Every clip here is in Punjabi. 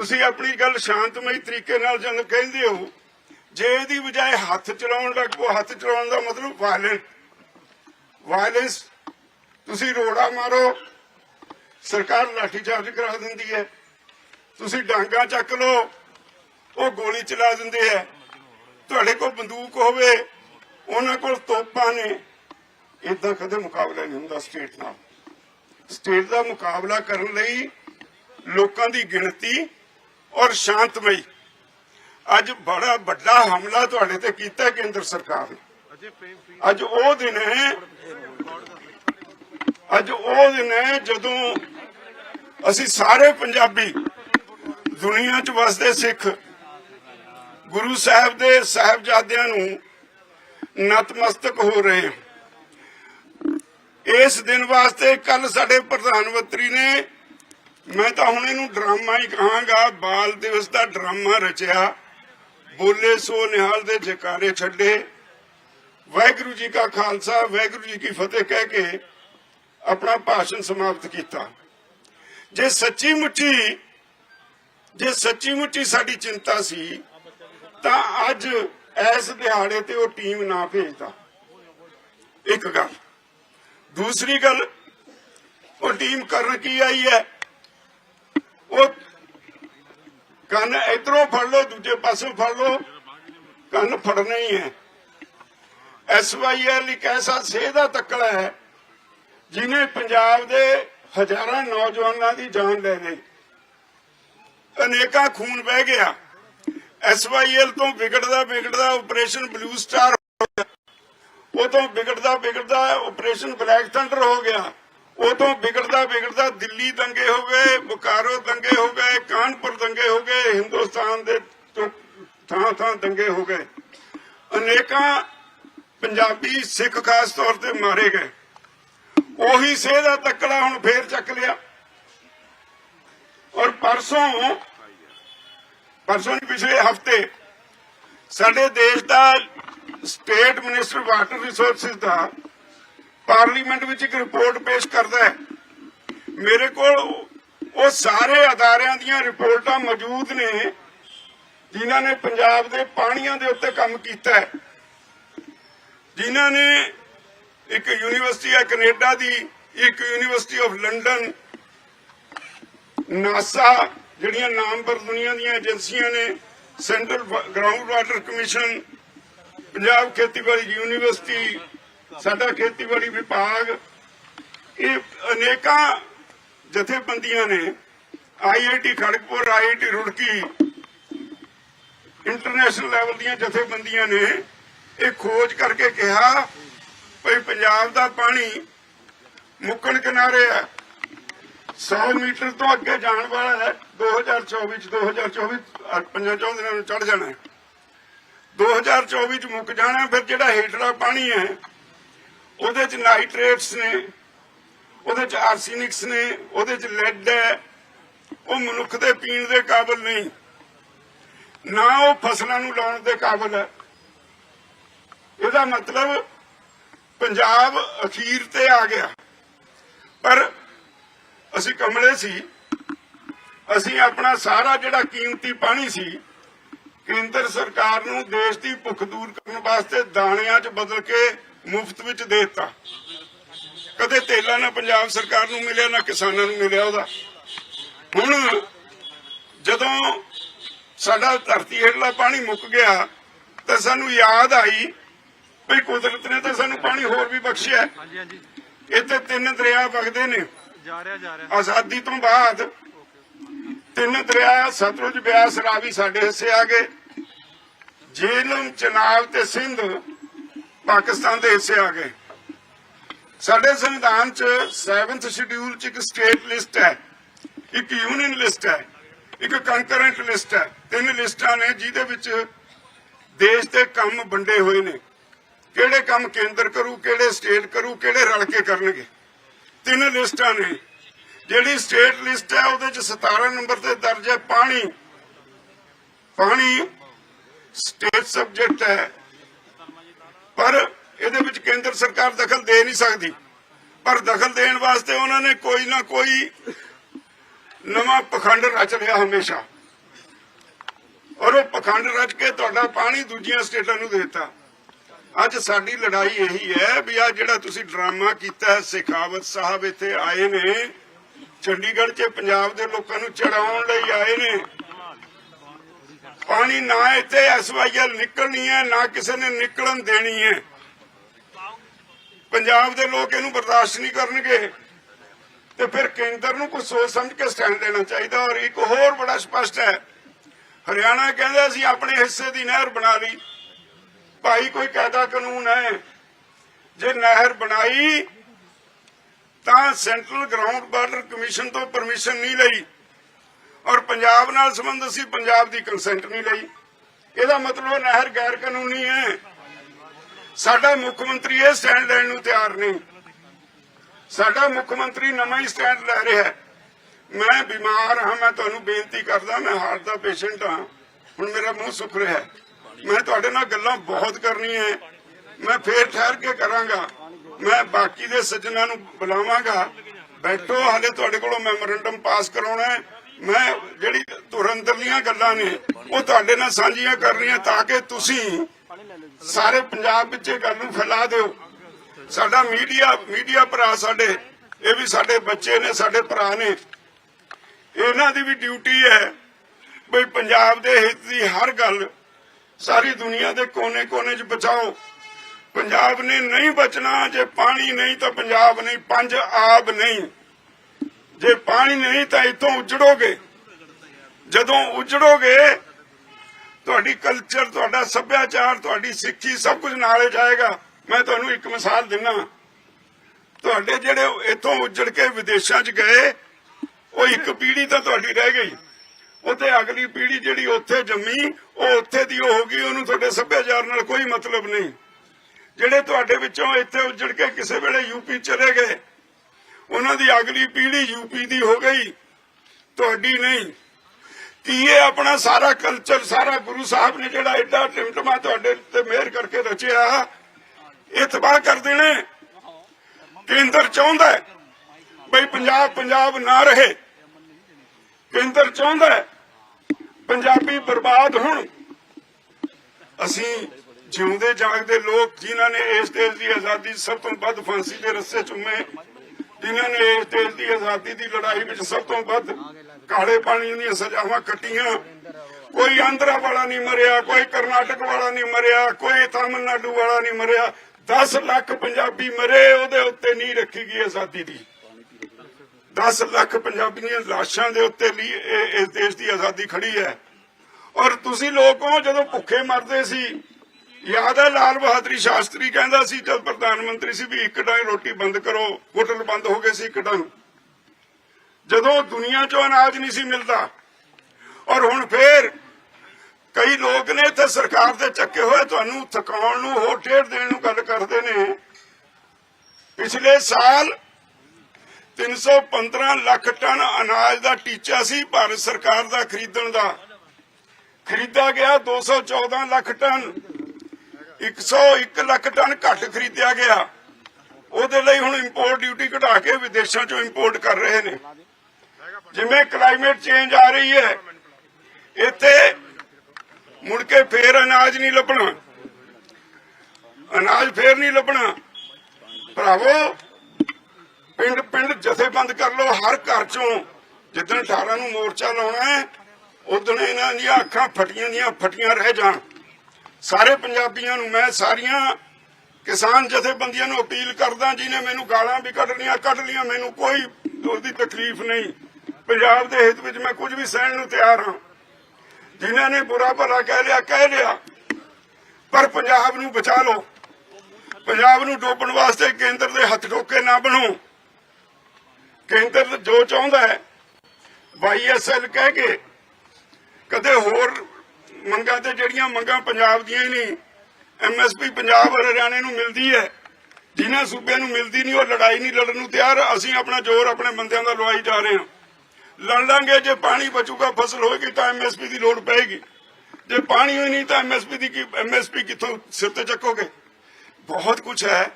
ਤੁਸੀਂ ਆਪਣੀ ਗੱਲ ਸ਼ਾਂਤਮਈ ਤਰੀਕੇ ਨਾਲ ਜਦੋਂ ਕਹਿੰਦੇ ਹੋ, ਜੇ ਇਹਦੀ ਬਜਾਏ ਹੱਥ ਚਲਾਉਣ ਲੱਗ ਪਓ ਹੱਥ ਚਲਾਉਣ ਦਾ ਮਤਲਬ ਵਾਇਲੈਂਟ ਵਾਇਲੈਂਸ ਤੁਸੀਂ ਰੋੜਾ ਮਾਰੋ, ਸਰਕਾਰ ਲਾਠੀ ਚਾਰਜ ਕਰਾ ਦਿੰਦੀ ਹੈ, ਤੁਸੀਂ ਡਾਂਗਾ ਚੱਕ ਲਓ, ਉਹ ਗੋਲੀ ਚਲਾ ਦਿੰਦੇ ਹੈ। ਤੁਹਾਡੇ ਕੋਲ ਬੰਦੂਕ ਹੋਵੇ, ਉਹਨਾਂ ਕੋਲ ਤੋਪਾਂ ਨੇ ਇਦਾਂ ਕਦੇ ਮੁਕਾਬਲਾ ਨਹੀਂ ਹੁੰਦਾ ਸਟੇਟ ਨਾਲ। ਸਟੇਟ ਦਾ ਮੁਕਾਬਲਾ ਕਰਨ ਲਈ ਲੋਕਾਂ ਦੀ ਗਿਣਤੀ ਔਰ ਸ਼ਾਂਤਮਈ। ਅੱਜ ਬੜਾ ਵੱਡਾ ਹਮਲਾ ਤੁਹਾਡੇ ਤੇ ਕੀਤਾ ਕੇਂਦਰ ਸਰਕਾਰ ਨੇ। ਅੱਜ ਉਹ ਦਿਨ ਹੈ, ਅੱਜ ਉਹ ਦਿਨ ਹੈ ਜਦੋਂ ਅਸੀਂ ਸਾਰੇ ਪੰਜਾਬੀ ਦੁਨੀਆ 'ਚ ਵਸਦੇ ਸਿੱਖ ਗੁਰੂ ਸਾਹਿਬ ਦੇ ਸਾਹਿਬਜ਼ਾਦਿਆਂ ਨੂੰ ਨਤਮਸਤਕ ਹੋ ਰਹੇ ਹਾਂ। ਇਸ ਦਿਨ ਵਾਸਤੇ ਕੱਲ ਸਾਡੇ ਪ੍ਰਧਾਨ ਮੰਤਰੀ ਨੇ ਮੈਂ ਤਾਂ ਹੁਣ ਇਹਨੂੰ ਡਰਾਮਾ ਹੀ ਕਹਾਂਗਾ। ਬਾਲ ਦਿਵਸ ਦਾ ਡਰਾਮਾ ਰਚਿਆ। ਬੋਲੇ ਸੋ ਨਿਹਾਲ ਦੇ ਜਕਾਰੇ ਛੱਡੇ। ਵਾਹਿਗੁਰੂ ਜੀ ਕਾ ਖਾਲਸਾ, ਵਾਹਿਗੁਰੂ ਜੀ ਕੀ ਫਤਿਹ ਕਹਿ ਕੇ ਆਪਣਾ ਭਾਸ਼ਣ ਸਮਾਪਤ ਕੀਤਾ। ਜੇ ਸੱਚੀ ਮੁੱਚੀ, ਜੇ ਸੱਚੀ ਮੁੱਚੀ ਸਾਡੀ ਚਿੰਤਾ ਸੀ, ਤਾਂ ਅੱਜ ਇਸ ਦਿਹਾੜੇ ਤੇ ਉਹ ਟੀਮ ਨਾ ਭੇਜਦਾ। ਇੱਕ ਗੱਲ। ਦੂਸਰੀ ਗੱਲ, ਉਹ ਟੀਮ ਕਰਨ ਕੀ ਆਈ ਹੈ? ਉਹ ਕੰਨ ਇਧਰੋਂ ਫੜ ਲਓ, ਦੂਜੇ ਪਾਸੋਂ ਫੜ ਲਓ। ਕੰਨ ਫੜਨਾ ਹੀ ਹੈ। ਐਸਵਾਈਐਲ ਇੱਕ ਐਸਾ ਸੇਹ ਦਾ ਤੱਕੜਾ ਹੈ ਜਿਨੇ ਪੰਜਾਬ ਦੇ ਹਜ਼ਾਰਾਂ ਨੌਜਵਾਨਾਂ ਦੀ ਜਾਨ ਲੈ ਲਈ। ਅਨੇਕਾਂ ਖੂਨ ਵਹਿ ਗਿਆ। ਐਸਵਾਈਐਲ ਤੋਂ ਵਿਗੜਦਾ ਵਿਗੜਦਾ ਆਪਰੇਸ਼ਨ ਬਲੂ ਸਟਾਰ ਹੋ ਉਹ ਤੋਂ ਵਿਗੜਦਾ ਵਿਗੜਦਾ ਆਪਰੇਸ਼ਨ ਬਲੈਕ ਥੰਡਰ ਹੋ ਗਿਆ। ਉਹ ਤੋਂ ਵਿਗੜਦਾ ਵਿਗੜਦਾ ਦਿੱਲੀ ਦੰਗੇ ਹੋ ਗਏ ਬੁਕਾਰੋ ਦੰਗੇ ਹੋ ਗਏ, ਕਾਨਪੁਰ ਦੰਗੇ ਹੋ ਗਏ, ਹਿੰਦੁਸਤਾਨ ਦੇ ਥਾਂ ਥਾਂ ਦੰਗੇ ਹੋ ਗਏ। ਅਨੇਕਾਂ ਪੰਜਾਬੀ ਸਿੱਖ ਖਾਸ ਤੌਰ ਤੇ ਮਾਰੇ ਗਏ। ਉਹੀ ਸੇਹ ਦਾ ਤੱਕੜਾ ਹੁਣ ਫੇਰ ਚੱਕ ਲਿਆ। ਔਰ ਪਰਸੋਂ ਪਰਸੋਂ ਪਿਛਲੇ ਹਫ਼ਤੇ ਸਾਡੇ ਦੇਸ਼ ਦਾ ਸਟੇਟ ਮਿਨਿਸਟਰ ਵਾਟਰ ਰਿਸੋਰਸਸ ਦਾ ਪਾਰਲੀਮੈਂਟ ਵਿੱਚ ਇੱਕ ਰਿਪੋਰਟ ਪੇਸ਼ ਕਰਦਾ ਹੈ। ਮੇਰੇ ਕੋਲ ਉਹ ਸਾਰੇ ਅਦਾਰਿਆਂ ਦੀਆਂ ਰਿਪੋਰਟਾਂ ਮੌਜੂਦ ਨੇ, ਜਿਨ੍ਹਾਂ ਨੇ ਪੰਜਾਬ ਦੇ ਪਾਣੀਆਂ ਦੇ ਉੱਤੇ ਕੰਮ ਕੀਤਾ ਹੈ। ਜਿਨ੍ਹਾਂ ਨੇ ਇੱਕ ਯੂਨੀਵਰਸਿਟੀ ਹੈ ਕੈਨੇਡਾ ਦੀ, ਇੱਕ ਯੂਨੀਵਰਸਿਟੀ ਆਫ ਲੰਡਨ, ਨਾਸਾ, ਜਿਹੜੀਆਂ ਨਾਮਵਰ ਦੁਨੀਆ ਦੀਆਂ ਏਜੰਸੀਆਂ ਨੇ, central ground water commission, Punjab ਖੇਤੀਬਾੜੀ ਯੂਨੀਵਰਸਿਟੀ ਸਾਡਾ ਖੇਤੀਬਾੜੀ ਵਿਭਾਗ ਇਹ ਅਨੇਕਾਂ ਜਥੇਬੰਦੀਆਂ ਨੇ IIT Kharagpur IIT Roorkee international level ਦੀਆਂ ਜਥੇਬੰਦੀਆਂ ਨੇ ਇਹ ਖੋਜ ਕਰਕੇ ਕਿਹਾ ਭਈ ਪੰਜਾਬ ਦਾ ਪਾਣੀ ਮੁੱਕਣ ਕਿਨਾਰੇ ਹੈ 100 ਮੀਟਰ ਤੋਂ ਅੱਗੇ ਜਾਣ ਵਾਲਾ ਹੈ 2024 ਚ 2024 ਅ, ਪੰਜਾਂ ਚੌਂ ਦਿਨਾਂ ਨੂੰ ਚੜ ਜਾਣਾ ਹੈ। 2024 ਚ ਮੁੱਕ ਜਾਣਾ ਫਿਰ ਜਿਹੜਾ ਹੇਠਲਾ ਪਾਣੀ ਹੈ ਉਹਦੇ ਚ ਨਾਈਟ੍ਰੇਟਸ ਨੇ, ਉਹਦੇ ਚ ਆਰਸੈਨਿਕਸ ਨੇ, ਉਹਦੇ ਚ ਲੈਡ ਹੈ। ਉਹ ਮਨੁੱਖ ਦੇ ਪੀਣ ਦੇ ਕਾਬਿਲ ਨਹੀਂ। ਨਾ ਉਹ ਫਸਲਾਂ ਨੂੰ ਲਾਉਣ ਦੇ ਕਾਬਿਲ ਹੈ। ਇਹਦਾ ਮਤਲਬ ਪੰਜਾਬ ਅਖੀਰ ਤੇ ਆ ਗਿਆ। ਪਰ ਅਸੀਂ ਕਮਲੇ ਸੀ। ਅਸੀਂ ਆਪਣਾ ਸਾਰਾ ਜਿਹੜਾ ਕੀਮਤੀ ਪਾਣੀ ਸੀ, ਕੇਂਦਰ ਸਰਕਾਰ ਨੂੰ ਦੇਸ਼ ਦੀ ਭੁੱਖ ਦੂਰ ਕਰਨ ਵਾਸਤੇ ਦਾਣਿਆਂ 'ਚ ਬਦਲ ਕੇ ਮੁਫਤ ਵਿੱਚ ਦੇ ਦਿੱਤਾ। ਕਦੇ ਤੇਲਾ ਨਾ ਪੰਜਾਬ ਸਰਕਾਰ ਨੂੰ ਮਿਲਿਆ ਨਾ ਕਿਸਾਨਾਂ ਨੂੰ ਮਿਲਿਆ ਉਹਦਾ। ਹੁਣ ਜਦੋਂ ਸਾਡਾ ਧਰਤੀ ਹੇਠਲਾ ਪਾਣੀ ਮੁੱਕ ਗਿਆ ਤਾਂ ਸਾਨੂੰ ਯਾਦ ਆਈ ਵੀ ਕੁਦਰਤ ਨੇ ਤਾਂ ਸਾਨੂੰ ਪਾਣੀ ਹੋਰ ਵੀ ਬਖਸ਼ਿਆ। ਹਾਂਜੀ ਹਾਂਜੀ। ਇੱਥੇ ਤਿੰਨ ਦਰਿਆ ਵਗਦੇ ਨੇ। ਜਾ ਰਿਹਾ ਜਾ ਰਿਹਾ। ਆਜ਼ਾਦੀ ਤੋਂ ਬਾਅਦ ਤਿੰਨ ਦਰਿਆ ਸਤਲੁਜ ਬਿਆਸ ਰਾਵੀ ਸਾਡੇ ਹਿੱਸੇ ਆ ਗਏ। ਜੇਲਮ ਚਨਾਬ ਤੇ ਸਿੰਧ ਪਾਕਿਸਤਾਨ ਦੇ ਹਿੱਸੇ ਆ ਗਏ। ਸਾਡੇ ਸੰਵਿਧਾਨ ਚ 7th ਸ਼ਡਿਊਲ ਚ ਇੱਕ ਸਟੇਟ ਲਿਸਟ ਹੈ, ਇੱਕ ਯੂਨੀਅਨ ਲਿਸਟ ਹੈ, ਇੱਕ ਕੰਕਰੈਂਟ ਲਿਸਟ ਹੈ। ਤਿੰਨ ਲਿਸਟਾਂ ਨੇ ਜਿਹਦੇ ਵਿੱਚ ਦੇਸ਼ ਦੇ ਕੰਮ ਵੰਡੇ ਹੋਏ ਨੇ। ਕਿਹੜੇ ਕੰਮ ਕੇਂਦਰ ਕਰੂ, ਕਿਹੜੇ ਸਟੇਟ ਕਰੂ, ਕਿਹੜੇ ਰਲ ਕੇ ਕਰਨਗੇ। ਤਿੰਨ ਲਿਸਟਾਂ ਨੇ। ਜਿਹੜੀ ਸਟੇਟ ਲਿਸਟ ਹੈ, ਉਹਦੇ ਚ 17 ਨੰਬਰ ਤੇ ਦਰਜ ਹੈ ਪਾਣੀ। ਪਾਣੀ ਸਟੇਟ ਸਬਜੈਕਟ ਹੈ। ਪਰ ਇਹਦੇ ਵਿੱਚ ਕੇਂਦਰ ਸਰਕਾਰ ਦਖਲ ਦੇ ਨਹੀਂ ਸਕਦੀ। ਪਰ ਦਖਲ ਦੇਣ ਵਾਸਤੇ ਉਹਨਾਂ ਨੇ ਕੋਈ ਨਾ ਕੋਈ ਨਵਾਂ ਪਖੰਡ ਰਚ ਲਿਆ ਹਮੇਸ਼ਾ। ਔਰ ਉਹ ਪਖੰਡ ਰਚ ਕੇ ਤੁਹਾਡਾ ਪਾਣੀ ਦੂਜੀਆਂ ਸਟੇਟਾਂ ਨੂੰ ਦੇ ਦਿੱਤਾ। ਅੱਜ ਸਾਡੀ ਲੜਾਈ ਇਹੀ ਹੈ ਵੀ ਆ ਜਿਹੜਾ ਤੁਸੀਂ ਡਰਾਮਾ ਕੀਤਾ ਹੈ ਸਿਖਾਵਤ ਸਾਹਿਬ ਇੱਥੇ ਆਏ ਨੇ, ਚੰਡੀਗੜ੍ਹ 'ਚ ਪੰਜਾਬ ਦੇ ਲੋਕਾਂ ਨੂੰ ਚੜਾਉਣ ਲਈ ਆਏ ਨੇ। ਪਾਣੀ ਨਾ ਇੱਥੇ ਐਸਵਾਈਐਲ ਨਿਕਲਣੀ ਹੈ, ਨਾ ਕਿਸੇ ਨੇ ਨਿਕਲਣ ਦੇਣੀ ਹੈ। ਪੰਜਾਬ ਦੇ ਲੋਕ ਇਹਨੂੰ ਬਰਦਾਸ਼ਤ ਨਹੀਂ ਕਰਨਗੇ। ਤੇ ਫਿਰ ਕੇਂਦਰ ਨੂੰ ਕੁਝ ਸੋਚ ਸਮਝ ਕੇ ਸਟੈਂਡ ਲੈਣਾ ਚਾਹੀਦਾ ਔਰ ਇੱਕ ਹੋਰ ਬੜਾ ਸਪਸ਼ਟ ਹੈ। ਹਰਿਆਣਾ ਕਹਿੰਦਾ ਅਸੀਂ ਆਪਣੇ ਹਿੱਸੇ ਦੀ ਨਹਿਰ ਬਣਾ ਲਈ। ਭਾਈ ਕੋਈ ਕਾਇਦਾ ਕਾਨੂੰਨ ਹੈ। ਜੇ ਨਹਿਰ ਬਣਾਈ, ਤਾਂ ਸੈਂਟਰਲ ਗਰਾਊਂਡ ਵਾਟਰ ਕਮਿਸ਼ਨ ਤੋਂ ਪਰਮਿਸ਼ਨ ਨਹੀਂ ਲਈ। ਔਰ ਪੰਜਾਬ ਨਾਲ ਸੰਬੰਧ ਸੀ, ਪੰਜਾਬ ਦੀ ਕੰਸੈਂਟ ਨਹੀਂ ਲਈ। ਇਹਦਾ ਮਤਲਬ ਨਹਿਰ ਗੈਰ ਕਾਨੂੰਨੀ ਹੈ। ਸਾਡਾ ਮੁੱਖ ਮੰਤਰੀ ਇਹ ਸਟੈਂਡ ਲੈਣ ਨੂੰ ਤਿਆਰ ਨਹੀਂ। ਸਾਡਾ ਮੁੱਖ ਮੰਤਰੀ ਨਵਾਂ ਹੀ ਸਟੈਂਡ ਲੈ ਰਿਹਾ ਹੈ। ਮੈਂ ਬਿਮਾਰ ਹਾਂ, ਮੈਂ ਤੁਹਾਨੂੰ ਬੇਨਤੀ ਕਰਦਾ, ਮੈਂ ਹਾਰਟ ਦਾ ਪੇਸ਼ੈਂਟ ਹਾਂ। ਹੁਣ ਮੇਰਾ ਮੂੰਹ ਸੁੱਕ ਰਿਹਾ ਹੈ। ਮੈਂ ਤੁਹਾਡੇ ਨਾਲ ਗੱਲਾਂ ਬਹੁਤ ਕਰਨੀਆਂ ਹੈ। ਮੈਂ ਫੇਰ ਠਹਿਰ ਕੇ ਕਰਾਂਗਾ। ਮੈਂ ਬਾਕੀ ਦੇ ਸੱਜਣਾ ਨੂੰ ਬੁਲਾਵਾਂਗਾ। ਬੈਠੋ, ਹਾਲੇ ਤੁਹਾਡੇ ਕੋਲੋਂ ਮੈਮੋਰੰਡਮ ਪਾਸ ਕਰਾਉਣਾ ਹੈ। ਮੈਂ ਜਿਹੜੀ ਤੁਰੰਤਰਲੀਆਂ ਗੱਲਾਂ ਨੇ, ਉਹ ਤੁਹਾਡੇ ਨਾਲ ਸਾਂਝੀਆਂ ਕਰਨੀਆਂ ਤਾਂ ਕਿ ਤੁਸੀਂ ਸਾਰੇ ਪੰਜਾਬ ਵਿੱਚ ਇਹ ਗੱਲ ਨੂੰ ਫੈਲਾ ਦਿਓ। ਸਾਡਾ ਮੀਡੀਆ ਮੀਡੀਆ ਭਰਾ ਸਾਡੇ, ਇਹ ਵੀ ਸਾਡੇ ਬੱਚੇ ਨੇ, ਸਾਡੇ ਭਰਾ ਨੇ। ਇਹਨਾਂ ਦੀ ਵੀ ਡਿਊਟੀ ਹੈ ਬਈ ਪੰਜਾਬ ਦੇ ਹਿੱਤ ਦੀ ਹਰ ਗੱਲ ਸਾਰੀ ਦੁਨੀਆ ਦੇ ਕੋਨੇ-ਕੋਨੇ 'ਚ ਬਚਾਓ ਪੰਜਾਬ ਨੇ ਨਹੀਂ ਬਚਣਾ, ਜੇ ਪਾਣੀ ਨਹੀਂ ਤਾਂ ਪੰਜਾਬ ਨਹੀਂ, ਪੰਜ ਆਬ ਨਹੀਂ। ਜੇ ਪਾਣੀ ਨਹੀਂ ਤਾਂ ਇੱਥੋਂ ਉਜੜੋਗੇ। ਜਦੋਂ ਉਜੜੋਗੇ, ਤੁਹਾਡੀ ਕਲਚਰ ਤੁਹਾਡਾ ਸੱਭਿਆਚਾਰ, ਤੁਹਾਡੀ ਸਿੱਖੀ ਸਭ ਕੁਝ ਨਾਲੇ ਜਾਏਗਾ। ਮੈਂ ਤੁਹਾਨੂੰ ਇੱਕ ਮਿਸਾਲ ਦਿੰਨਾ। ਤੁਹਾਡੇ ਜਿਹੜੇ ਇਥੋਂ ਉੱਜੜ ਕੇ ਵਿਦੇਸ਼ਾਂ 'ਚ ਗਏ, ਉਹ ਇੱਕ ਪੀੜ੍ਹੀ ਤਾਂ ਤੁਹਾਡੀ ਰਹਿ ਗਈ। ਉਹਤੇ ਅਗਲੀ ਪੀੜ੍ਹੀ ਜਿਹੜੀ ਉੱਥੇ ਜੰਮੀ, ਉਹ ਉੱਥੇ ਦੀ ਹੋ ਗਈ, ਉਹਨੂੰ ਤੁਹਾਡੇ ਸੱਭਿਆਚਾਰ ਨਾਲ ਕੋਈ ਮਤਲਬ ਨਹੀਂ। ਜਿਹੜੇ ਤੁਹਾਡੇ ਵਿੱਚੋਂ ਇੱਥੇ ਉੱਜੜ ਕੇ ਕਿਸੇ ਵੇਲੇ ਯੂਪੀ ਚਲੇ ਗਏ ਉਹਨਾਂ ਦੀ ਅਗਲੀ ਪੀੜ੍ਹੀ ਯੂਪੀ ਦੀ ਹੋ ਗਈ। ਤੁਹਾਡੀ ਨਹੀਂ। ਕੀ ਇਹ ਆਪਣਾ ਸਾਰਾ ਕਲਚਰ ਸਾਰਾ ਗੁਰੂ ਸਾਹਿਬ ਨੇ ਜਿਹੜਾ ਐਡਾ ਟਿਮਟਮਾ ਤੁਹਾਡੇ ਤੇ ਮਿਹਰ ਕਰਕੇ ਰਚਿਆ ਇਹ ਤਬਾਹ ਕਰ ਦੇਣਾ ਕੇਂਦਰ ਚਾਹੁੰਦਾ ਬਈ ਪੰਜਾਬ ਪੰਜਾਬ ਨਾ ਰਹੇ। ਕੇਂਦਰ ਚਾਹੁੰਦਾ ਪੰਜਾਬੀ ਬਰਬਾਦ ਹੋਣ। ਅਸੀਂ ਜਿਉਂਦੇ ਜਾਗਦੇ ਲੋਕ ਜਿਨ੍ਹਾਂ ਨੇ ਇਸ ਦੇਸ਼ ਦੀ ਆਜ਼ਾਦੀ ਸਭ ਤੋਂ ਵੱਧ ਫਾਂਸੀ ਦੇ ਰੱਸੇ ਚੁੰਮੇ। ਜਿਨ੍ਹਾਂ ਨੇ ਇਸ ਦੇਸ਼ ਦੀ ਆਜ਼ਾਦੀ ਦੀ ਲੜਾਈ ਵਿੱਚ ਸਭ ਤੋਂ ਵੱਧ ਕਾਲੇ ਪਾਣੀ ਦੀਆਂ ਸਜ਼ਾਵਾਂ ਕੱਟੀਆਂ। ਕੋਈ ਆਂਧਰਾ ਵਾਲਾ ਨਹੀਂ ਮਰਿਆ, ਕੋਈ ਕਰਨਾਟਕ ਵਾਲਾ ਨਹੀਂ ਮਰਿਆ, ਕੋਈ ਤਾਮਿਲਨਾਡੂ ਵਾਲਾ ਨਹੀਂ ਮਰਿਆ। 10 ਲੱਖ ਪੰਜਾਬੀ ਮਰੇ, ਉਹਦੇ ਉੱਤੇ ਨਹੀਂ ਰੱਖੀ ਗਈ ਆਜ਼ਾਦੀ ਦੀ। 10 ਲੱਖ ਪੰਜਾਬੀਆਂ ਲਾਸ਼ਾਂ ਦੇ ਉੱਤੇ ਲਈ ਇਸ ਦੇਸ਼ ਦੀ ਆਜ਼ਾਦੀ ਖੜੀ ਹੈ। ਔਰ ਤੁਸੀਂ ਲੋਕ ਹੋ, ਜਦੋਂ ਭੁੱਖੇ ਮਰਦੇ ਸੀ ਯਾਦ ਹੈ ਲਾਲ ਬਹਾਦਰੀ ਸ਼ਾਸਤਰੀ ਕਹਿੰਦਾ ਸੀ, ਜਦ ਪ੍ਰਧਾਨ ਮੰਤਰੀ ਸੀ ਵੀ ਇੱਕ ਡਾਈ ਰੋਟੀ ਬੰਦ ਕਰੋ, ਹੋਟਲ ਬੰਦ ਹੋ ਗਏ ਸੀ ਇੱਕ ਡੰਗ ਜਦੋਂ ਦੁਨੀਆ 'ਚੋਂ ਅਨਾਜ ਨਹੀਂ ਸੀ ਮਿਲਦਾ, ਔਰ ਹੁਣ ਫੇਰ ਕਈ ਲੋਕ ਨੇ ਇੱਥੇ ਸਰਕਾਰ ਦੇ ਚੱਕੇ ਹੋਏ, ਤੁਹਾਨੂੰ ਥਕਾਉਣ ਨੂੰ, ਹੋਰ ਠੇੜ ਦੇਣ ਨੂੰ ਗੱਲ ਕਰਦੇ ਨੇ। ਪਿਛਲੇ ਸਾਲ 315 ਲੱਖ ਟਨ ਅਨਾਜ ਦਾ ਟੀਚਾ ਸੀ ਭਾਰਤ ਸਰਕਾਰ ਦਾ ਖਰੀਦਣ ਦਾ। ਖਰੀਦਾ ਗਿਆ 214 ਲੱਖ ਟਨ। 101 ਲੱਖ ਟਨ ਘੱਟ ਖਰੀਦਿਆ ਗਿਆ। ਉਹਦੇ ਲਈ ਹੁਣ ਇੰਪੋਰਟ ਡਿਊਟੀ ਘਟਾ ਕੇ ਵਿਦੇਸ਼ਾਂ ਚੋਂ ਇੰਪੋਰਟ ਕਰ ਰਹੇ ਨੇ। ਜਿਵੇਂ ਕਲਾਈਮੇਟ ਚੇਂਜ ਆ ਰਹੀ ਹੈ, ਇੱਥੇ ਮੁੜ ਕੇ ਫੇਰ ਅਨਾਜ ਨਹੀਂ ਲੱਭਣਾ। ਅਨਾਜ ਫੇਰ ਨਹੀਂ ਲੱਭਣਾ। ਭਰਾਵੋ ਪਿੰਡ ਪਿੰਡ ਜਥੇਬੰਦ ਕਰ ਲਓ, ਹਰ ਘਰ ਚੋਂ। ਜਿੱਦਣ 18 ਨੂੰ ਮੋਰਚਾ ਲਾਉਣਾ ਹੈ, ਉਦੋਂ ਇਹਨਾਂ ਦੀਆਂ ਅੱਖਾਂ ਫਟੀਆਂ ਦੀਆਂ ਫਟੀਆਂ ਰਹਿ ਜਾਣ। ਸਾਰੇ ਪੰਜਾਬੀਆਂ ਨੂੰ ਮੈਂ ਸਾਰੀਆਂ ਕਿਸਾਨ ਜਥੇਬੰਦੀਆਂ ਨੂੰ ਅਪੀਲ ਕਰਦਾ ਜਿਹਨੇ ਮੈਨੂੰ ਗਾਲਾਂ ਵੀ ਕੱਢ ਲੀਆਂ ਕੱਢ ਲੀਆਂ ਮੈਨੂੰ ਕੋਈ ਉਹਦੀ ਤਕਲੀਫ ਨਹੀਂ। ਪੰਜਾਬ ਦੇ ਹਿੱਤ ਵਿੱਚ ਮੈਂ ਕੁਝ ਵੀ ਸਹਿਣ ਨੂੰ ਤਿਆਰ ਹਾਂ। ਜਿਨ੍ਹਾਂ ਨੇ ਬੁਰਾ ਭਲਾ ਕਹਿ ਲਿਆ ਕਹਿ ਲਿਆ। ਪਰ ਪੰਜਾਬ ਨੂੰ ਬਚਾ ਲਓ। ਪੰਜਾਬ ਨੂੰ ਡੋਬਣ ਵਾਸਤੇ ਕੇਂਦਰ ਦੇ ਹੱਥ ਠੋਕੇ ਨਾ ਬਣੋ। ਕੇਂਦਰ ਜੋ ਚਾਹੁੰਦਾ ਹੈ ਵਾਈਐਸਐਲ ਕਹਿ ਕੇ ਕਦੇ ਹੋਰ ਮੰਗਾਂ ਤੇ ਜਿਹੜੀਆਂ ਮੰਗਾਂ ਪੰਜਾਬ ਦੀਆਂ ਹੀ ਨਹੀਂ ਐਮਐਸਪੀ ਪੰਜਾਬ ਔਰ ਹਰਿਆਣੇ ਨੂੰ ਮਿਲਦੀ ਹੈ। ਜਿਨ੍ਹਾਂ ਸੂਬਿਆਂ ਨੂੰ ਮਿਲਦੀ ਨਹੀਂ, ਉਹ ਲੜਾਈ ਨਹੀਂ ਲੜਨ ਨੂੰ ਤਿਆਰ। ਅਸੀਂ ਆਪਣਾ ਜ਼ੋਰ ਆਪਣੇ ਬੰਦਿਆਂ ਦਾ ਲਵਾਈ ਜਾ ਰਹੇ ਹਾਂ। ਲੜ ਲਾਂਗੇ, ਜੇ ਪਾਣੀ ਬਚੂਗਾ, ਫਸਲ ਹੋਏਗੀ ਤਾਂ ਐਮਐਸਪੀ ਦੀ ਲੋੜ ਪਏਗੀ। ਜੇ ਪਾਣੀ ਹੋਈ ਨਹੀਂ, ਤਾਂ ਐਮਐਸਪੀ ਦੀ ਕੀ ਐਮਐਸਪੀ ਕਿੱਥੋਂ ਸਿਰ ਤੇ ਚੱਕੋਗੇ? ਬਹੁਤ ਕੁਝ ਹੈ।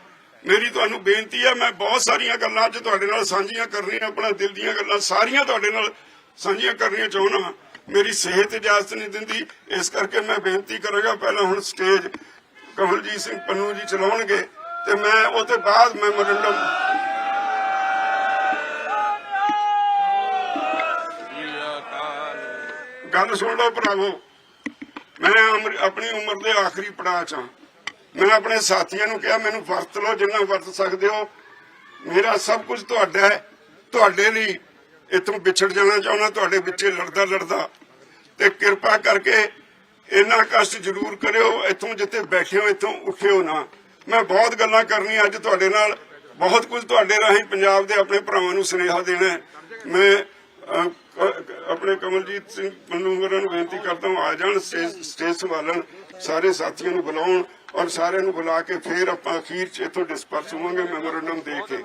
ਮੇਰੀ ਤੁਹਾਨੂੰ ਬੇਨਤੀ ਹੈ, ਮੈਂ ਬਹੁਤ ਸਾਰੀਆਂ ਗੱਲਾਂ ਅੱਜ ਤੁਹਾਡੇ ਨਾਲ ਸਾਂਝੀਆਂ ਕਰਨੀਆਂ ਆਪਣਾ ਦਿਲ ਦੀਆਂ ਗੱਲਾਂ ਸਾਰੀਆਂ ਤੁਹਾਡੇ ਨਾਲ ਸਾਂਝੀਆਂ ਕਰਨੀਆਂ ਚਾਹੁੰਦਾ ਹਾਂ। ਮੇਰੀ ਸਿਹਤ ਇਜਾਜ਼ਤ ਨਹੀਂ ਦਿੰਦੀ। ਇਸ ਕਰਕੇ ਮੈਂ ਬੇਨਤੀ ਕਰਾਂਗਾ, ਪਹਿਲਾਂ ਹੁਣ ਸਟੇਜ ਕਮਲਜੀਤ ਸਿੰਘ ਪੰਨੂ ਜੀ ਚਲਾਉਣਗੇ ਤੇ ਮੈਂ ਉਹ ਤੋਂ ਬਾਅਦ ਮੈਮੋਰੰਡਮ ਗੱਲ ਸੁਣ ਲਓ ਭਰਾਵੋ, ਮੈਂ ਆਪਣੀ ਉਮਰ ਦੇ ਆਖਰੀ ਪੜਾਅ 'ਚ ਹਾਂ। ਮੈਂ ਆਪਣੇ ਸਾਥੀਆਂ ਨੂੰ ਕਿਹਾ, ਮੈਨੂੰ ਵਰਤ ਲਓ, ਜਿੰਨਾ ਵਰਤ ਸਕਦੇ ਹੋ। ਮੇਰਾ ਸਭ ਕੁਝ ਤੁਹਾਡਾ ਹੈ, ਤੁਹਾਡੇ ਲਈ। ਇਥੋਂ ਵਿਛੜ ਜਾਣਾ ਚਾਹੁੰਦਾ, ਤੁਹਾਡੇ ਵਿੱਚੇ ਲੜਦਾ ਲੜਦਾ। ਤੇ ਕਿਰਪਾ ਕਰਕੇ ਇੰਨਾ ਕਸ਼ਟ ਜ਼ਰੂਰ ਕਰਿਓ, ਇਥੋਂ ਜਿੱਥੇ ਬੈਠੇ ਹੋ, ਇਥੋਂ ਉੱਠਿਓ ਨਾ। ਮੈਂ ਬਹੁਤ ਗੱਲਾਂ ਕਰਨੀਆਂ ਅੱਜ ਤੁਹਾਡੇ ਨਾਲ। ਬਹੁਤ ਕੁਝ ਤੁਹਾਡੇ ਰਾਹੀਂ ਪੰਜਾਬ ਦੇ ਆਪਣੇ ਭਰਾਵਾਂ ਨੂੰ ਸੁਨੇਹਾ ਦੇਣਾ ਮੈਂ ਆਪਣੇ ਕਮਲਜੀਤ ਸਿੰਘ ਪੰਨੂ ਨੂੰ ਬੇਨਤੀ ਕਰਦਾ ਹਾਂ, ਆ ਜਾਣ, ਸਟੇਜ ਸਟੇਜ ਸੰਭਾਲਣ, ਸਾਰੇ ਸਾਥੀਆਂ ਨੂੰ ਬੁਲਾਉਣ ਔਰ ਸਾਰਿਆਂ ਨੂੰ ਬੁਲਾ ਕੇ ਫਿਰ ਆਪਾਂ ਅਖੀਰ ਚ ਇਥੋਂ ਡਿਸਪਰਸ ਹੋਵਾਂਗੇ, ਮੈਮੋਰੰਡਮ ਦੇ ਕੇ।